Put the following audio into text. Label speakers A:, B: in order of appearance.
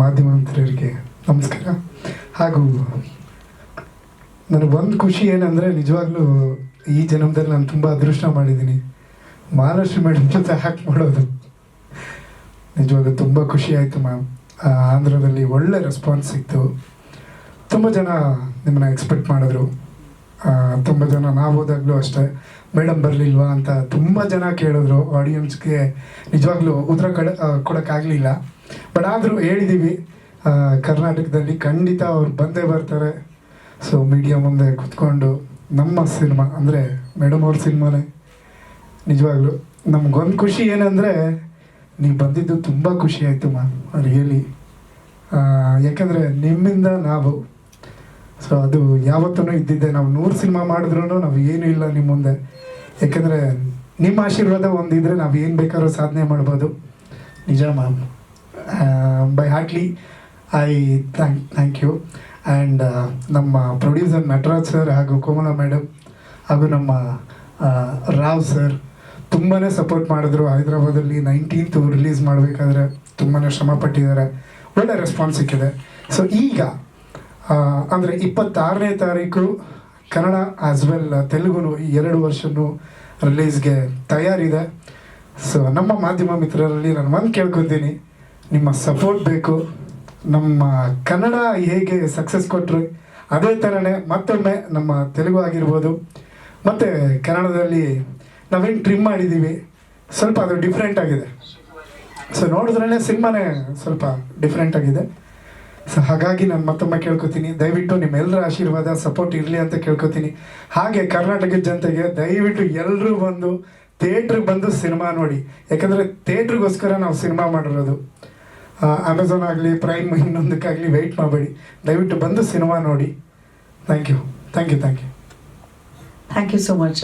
A: ಮಾಧ್ಯಮ ಮಿತ್ರರಿಗೆ ನಮಸ್ಕಾರ. ಹಾಗೂ ನನಗೆ ಒಂದು ಖುಷಿ ಏನಂದರೆ ನಿಜವಾಗ್ಲೂ ಈ ಜನ್ಮದಲ್ಲಿ ನಾನು ತುಂಬ ಅದೃಷ್ಟ ಮಾಡಿದ್ದೀನಿ. ಮಹಾಲಕ್ಷ್ಮಿ ಮೇಡಮ್ ಜೊತೆ ಹ್ಯಾಕ್ ಮಾಡೋದು. ನಿಜವಾಗ್ಲೂ ತುಂಬ ಖುಷಿ ಆಯಿತು ಮ್ಯಾಮ್. ಆಂಧ್ರದಲ್ಲಿ ಒಳ್ಳೆ ರೆಸ್ಪಾನ್ಸ್ ಸಿಕ್ತು. ತುಂಬ ಜನ ನಿಮ್ಮನ್ನ ಎಕ್ಸ್ಪೆಕ್ಟ್ ಮಾಡಿದ್ರು. ತುಂಬ ಜನ ನಾವು ಹೋದಾಗಲೂ ಅಷ್ಟೇ. ಮೇಡಮ್ ಬರಲಿಲ್ವಾ ಅಂತ ತುಂಬ ಜನ ಕೇಳಿದ್ರು. ಆಡಿಯನ್ಸ್ಗೆ ನಿಜವಾಗ್ಲೂ ಉತ್ತರ ಕಡ ಕೊಡೋಕ್ಕಾಗಲಿಲ್ಲ. ಬಟ್ ಆದರೂ ಹೇಳಿದ್ದೀವಿ ಕರ್ನಾಟಕದಲ್ಲಿ ಖಂಡಿತ ಅವ್ರು ಬಂದೇ ಬರ್ತಾರೆ. ಸೊ ಮೀಡಿಯಾ ಮುಂದೆ ಕುತ್ಕೊಂಡು ನಮ್ಮ ಸಿನಿಮಾ, ಅಂದರೆ ಮೇಡಮ್ ಅವ್ರ ಸಿನಿಮಾನೇ, ನಿಜವಾಗ್ಲೂ ನಮ್ಗೊಂದು ಖುಷಿ ಏನಂದರೆ ನೀವು ಬಂದಿದ್ದು ತುಂಬ ಖುಷಿ ಆಯಿತು ಮ್ಯಾಮ್ ರಿಯಲಿ ಯಾಕಂದರೆ ನಿಮ್ಮಿಂದ ನಾವು ಸೊ ಅದು ಯಾವತ್ತೂ ಇದ್ದಿದ್ದೆ. ನಾವು ನೂರು ಸಿನಿಮಾ ಮಾಡಿದ್ರು ನಾವು ಏನೂ ಇಲ್ಲ ನಿಮ್ಮ ಮುಂದೆ. ಯಾಕಂದರೆ ನಿಮ್ಮ ಆಶೀರ್ವಾದ ಒಂದಿದ್ರೆ ನಾವು ಏನು ಬೇಕಾದ್ರೂ ಸಾಧನೆ ಮಾಡ್ಬೋದು. ನಿಜ ma'am by heartly I thank thank you and ನಮ್ಮ ಪ್ರೊಡ್ಯೂಸರ್ ನಟರಾಜ್ ಸರ್ ಹಾಗೂ ಕೋಮಲ ಮೇಡಮ್ ಹಾಗೂ ನಮ್ಮ ಆ, ರಾವ್ ಸರ್ ತುಂಬಾ ಸಪೋರ್ಟ್ ಮಾಡಿದ್ರು. ಹೈದ್ರಾಬಾದಲ್ಲಿ ನೈನ್ಟೀನ್ತು ರಿಲೀಸ್ ಮಾಡಬೇಕಾದ್ರೆ ತುಂಬಾ ಶ್ರಮ ಪಟ್ಟಿದ್ದಾರೆ. ಒಳ್ಳೆ ರೆಸ್ಪಾನ್ಸ್ ಸಿಕ್ಕಿದೆ. ಸೊ ಈಗ ಅಂದರೆ ಇಪ್ಪತ್ತಾರನೇ ತಾರೀಕು ಕನ್ನಡ ಆಸ್ ವೆಲ್ ತೆಲುಗುನು ಈ ಎರಡು ವರ್ಷನೂ ರಿಲೀಸ್ಗೆ ತಯಾರಿದೆ. ಸೊ ನಮ್ಮ ಮಾಧ್ಯಮ ಮಿತ್ರರಲ್ಲಿ ನಾನು ಒಂದು ಕೇಳ್ಕೊತೀನಿ. ನಿಮ್ಮ ಸಪೋರ್ಟ್ ಬೇಕು. ನಮ್ಮ ಕನ್ನಡ ಹೇಗೆ ಸಕ್ಸಸ್ ಕೊಟ್ಟರು ಅದೇ ಥರನೇ ಮತ್ತೊಮ್ಮೆ ನಮ್ಮ ತೆಲುಗು ಆಗಿರ್ಬೋದು. ಮತ್ತು ಕನ್ನಡದಲ್ಲಿ ನಾವೇನು ಟ್ರಿಮ್ ಮಾಡಿದ್ದೀವಿ ಸ್ವಲ್ಪ ಅದು ಡಿಫ್ರೆಂಟ್ ಆಗಿದೆ. ಸೊ ನೋಡಿದ್ರೇ ಸಿನಿಮಾನೇ ಸ್ವಲ್ಪ ಡಿಫ್ರೆಂಟ್ ಆಗಿದೆ. ಸೊ ಹಾಗಾಗಿ ನಾನು ಮತ್ತೊಮ್ಮೆ ಕೇಳ್ಕೊತೀನಿ. ದಯವಿಟ್ಟು ನಿಮ್ಮೆಲ್ಲರ ಆಶೀರ್ವಾದ ಸಪೋರ್ಟ್ ಇರಲಿ ಅಂತ ಕೇಳ್ಕೊತೀನಿ. ಹಾಗೆ ಕರ್ನಾಟಕದ ಜನತೆಗೆ ದಯವಿಟ್ಟು ಎಲ್ಲರೂ ಬಂದು ಥಿಯೇಟ್ರಿಗೆ ಬಂದು ಸಿನಿಮಾ ನೋಡಿ. ಯಾಕಂದರೆ ಥಿಯೇಟ್ರಿಗೋಸ್ಕರ ನಾವು ಸಿನಿಮಾ ಮಾಡಿರೋದು. ಅಮೆಝಾನ್ ಆಗಲಿ ಪ್ರೈಮ್ ಇನ್ನೊಂದಕ್ಕಾಗಲಿ ವೆಯ್ಟ್ ಮಾಡಬೇಡಿ. ದಯವಿಟ್ಟು ಬಂದು ಸಿನಿಮಾ ನೋಡಿ. Thank you thank you thank you
B: thank you so much